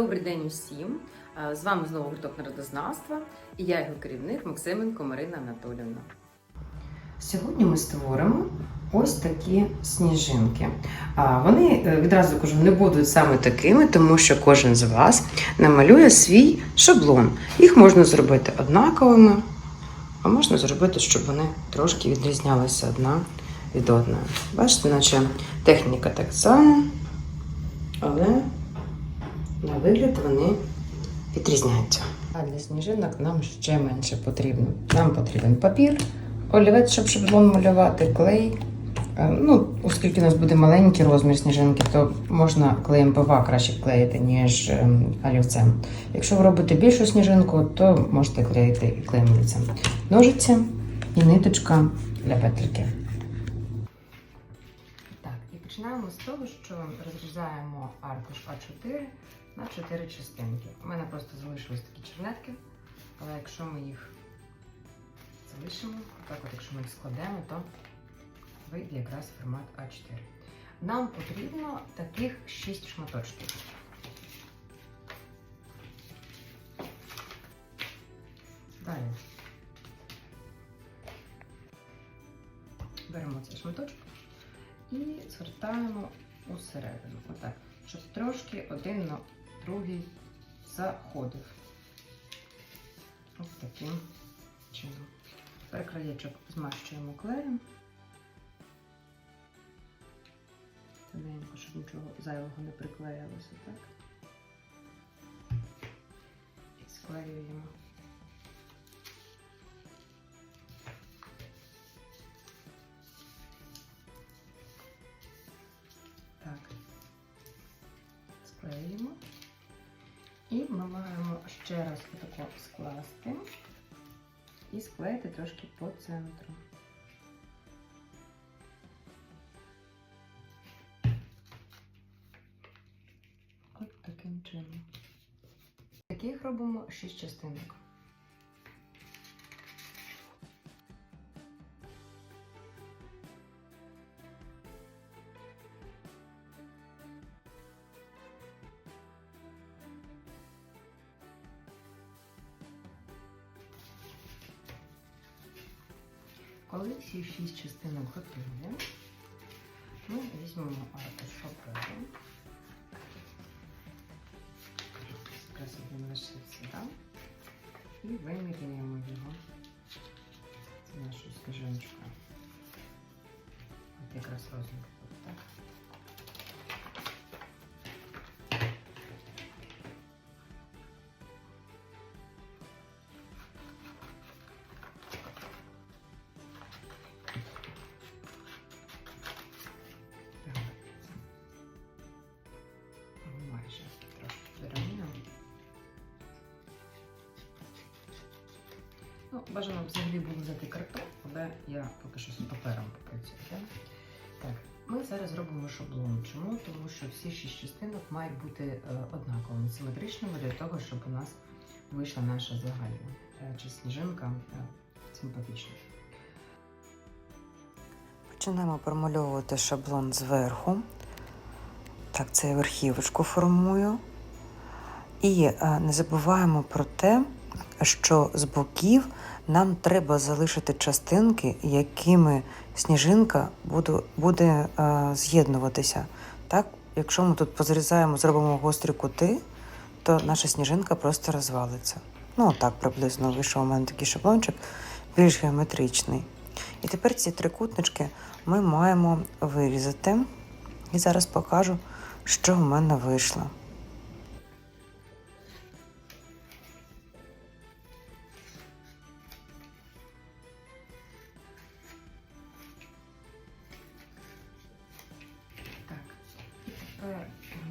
Добрий день усім! Е, З вами знову гурток народознавства і я його керівник Максименко Марина Анатолівна. Сьогодні ми створимо ось такі сніжинки. Вони е, відразу кажу, не будуть саме такими, тому що кожен з вас намалює свій шаблон. Їх можна зробити однаковими, а можна зробити, щоб вони трошки відрізнялися одна від одної. Бачите, наче техніка так само, але на вигляд вони відрізняються. А для сніжинок нам ще менше потрібно. Нам потрібен папір, олівець, щоб шаблон малювати, клей. Е, Ну, оскільки у нас буде маленький розмір сніжинки, то можна клеєм ПВА краще клеїти, ніж ем, олівцем. Якщо ви робите більшу сніжинку, то можете клеїти і клеєм олівцем. Ножиці і ниточка для петельки. Починаємо з того, що розрізаємо аркуш А4 на 4 частинки. У мене просто залишились такі чернетки, але якщо ми їх залишимо, так от якщо ми їх складемо, то вийде якраз формат А4. Нам потрібно таких 6 шматочків. Далі. Беремо цей шматочок і звертаємо усередину. Отак. Щоб трошки один на другий заходив. Ось таким чином. Тепер краєчок змащуємо клеєм. Тоненько, щоб нічого зайвого не приклеїлося, так? І склеюємо. Склеїмо. І ми маємо ще раз отако скласти і склеїти трошки по центру. От таким чином. Таких робимо 6 частинок. Коли всі шість частинок готові, ми візьмемо аркуш паперу. Якраз один лишився, так? І виміряємо його. Це наша скаженочку. От якраз розмір Ну, бажано взагалі було взяти картон, але я поки що з папером попрацюю. Так? так, ми зараз робимо шаблон. Чому? Тому що всі шість частинок мають бути е, однаковими, симетричними для того, щоб у нас вийшла наша загальна е, чи сніжинка е, симпатична. Починаємо промальовувати шаблон зверху. Так, це я верхівочку формую. І не забуваємо про те, що з боків нам треба залишити частинки, якими сніжинка буде, буде е, з'єднуватися. Так, якщо ми тут позрізаємо, зробимо гострі кути, то наша сніжинка просто розвалиться. Ну, так приблизно вийшов у мене такий шаблончик, більш геометричний. І тепер ці трикутнички ми маємо вирізати. І зараз покажу, що в мене вийшло.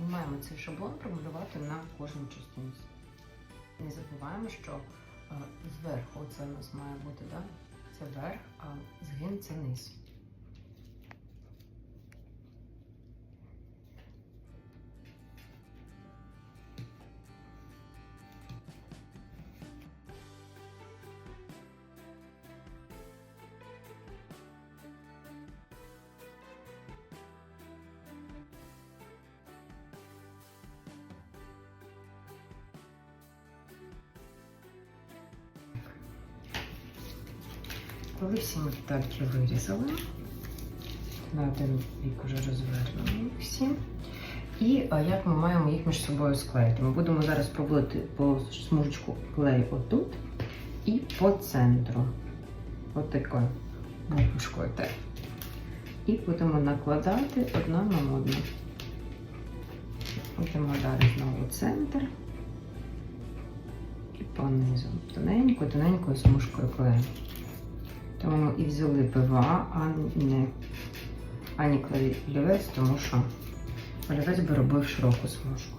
Ми маємо цей шаблон промалювати на кожній частину. Не забуваємо, що е, зверху це у нас має бути, да? це верх, а згин це низ. Коли ми детальки вирізали, на один бік вже розвернули їх всі. І як ми маємо їх між собою склеїти? Ми будемо зараз пробувати по смужечку клей отут і по центру. Отакою бабушкою. Так. І будемо накладати одна на одну. Будемо далі знову центр. І понизу. Тоненькою, тоненькою смужкою клею. Тому і взяли ПВА, а не ані клей олівець, тому що олівець би робив широку смужку.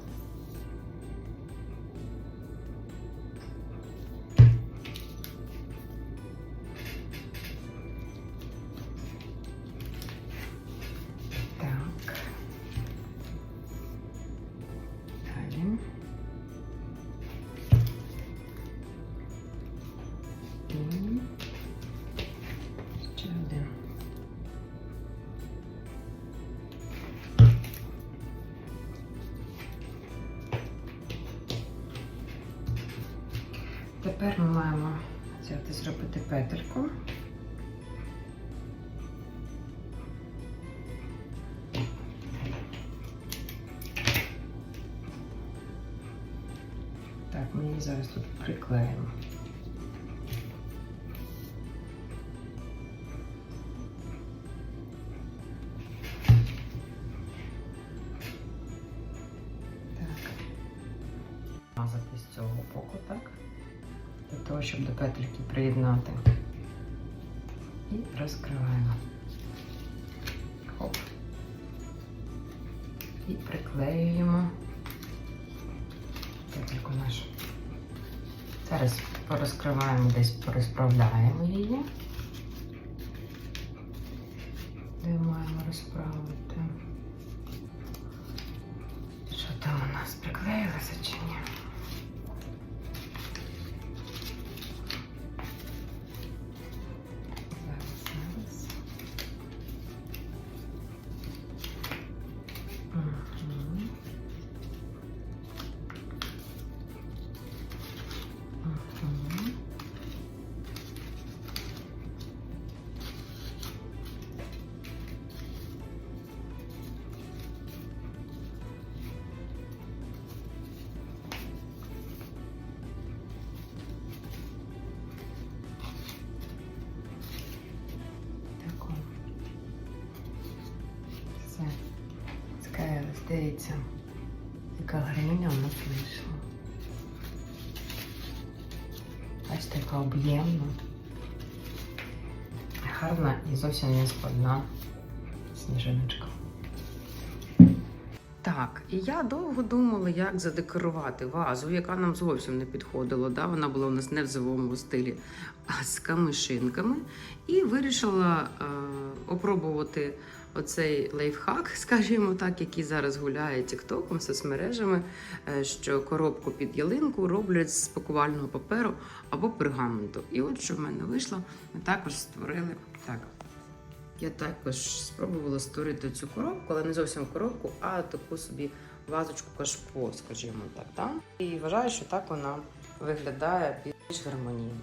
Тепер ми маємо взяти зробити петельку. Так, ми її зараз тут приклеїмо. Щоб до петельки приєднати. І розкриваємо. Хоп. І приклеюємо петельку нашу. Зараз порозкриваємо десь, порозправляємо її. Де маємо розправити? Дивіться. Яка гармоня у нас вийшла. Бачите, яка об'ємна. Гарна і зовсім не складна сніжиночка. Так, і я довго думала, як задекорувати вазу, яка нам зовсім не підходила. Да? Вона була у нас не в зимовому стилі, а з камишинками. І вирішила е, опробувати оцей лайфхак, скажімо так, який зараз гуляє тіктоком, соцмережами, е, що коробку під ялинку роблять з пакувального паперу або пергаменту. І от що в мене вийшло, ми також створили так. Я також спробувала створити цю коробку, але не зовсім коробку, а таку собі вазочку кашпо, скажімо так. Да? І вважаю, що так вона виглядає більш гармонійно.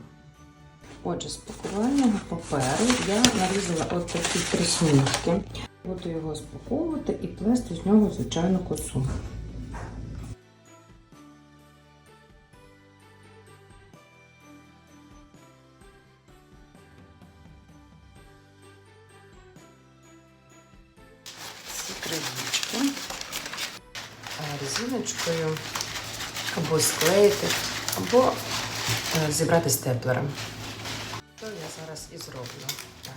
Отже, з пакувального паперу я нарізала от такі три смужки. Буду його спаковувати і плести з нього звичайну косу. Резиночкою або склеїти, або е, зібрати степлером. То я зараз і зроблю. Так.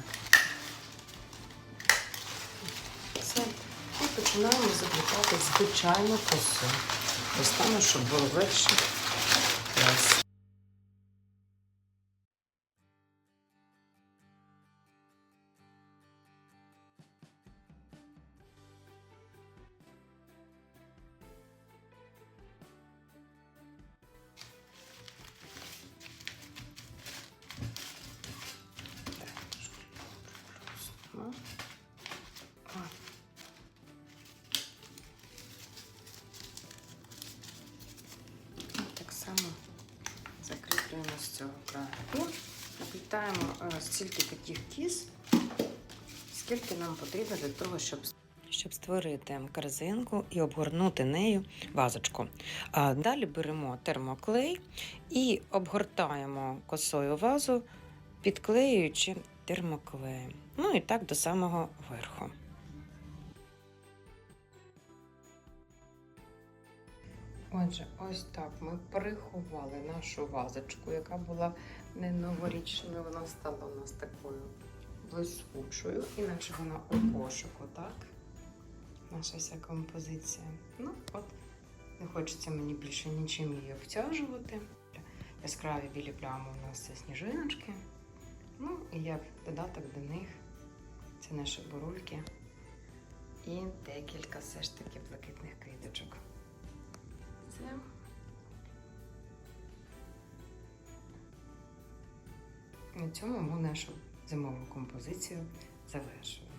І починаємо заплітати звичайну косу. Достану, щоб було легше. Цього краю. І е, таких кіз, скільки нам потрібно для того, щоб щоб створити корзинку і обгорнути нею вазочку. Далі беремо термоклей і обгортаємо косою вазу, підклеюючи термоклеєм. Ну і так до самого верху. Отже, ось так ми приховали нашу вазочку, яка була не новорічною, вона стала у нас такою блискучою, іначе вона у кошику, так? Наша вся композиція. Ну, от, не хочеться мені більше нічим її обтяжувати. Яскраві білі плями у нас це сніжиночки. Ну, і як додаток до них це наші бурульки і декілька все ж таки блакитних квіточок. Це на цьому ми нашу зимову композицію завершуємо.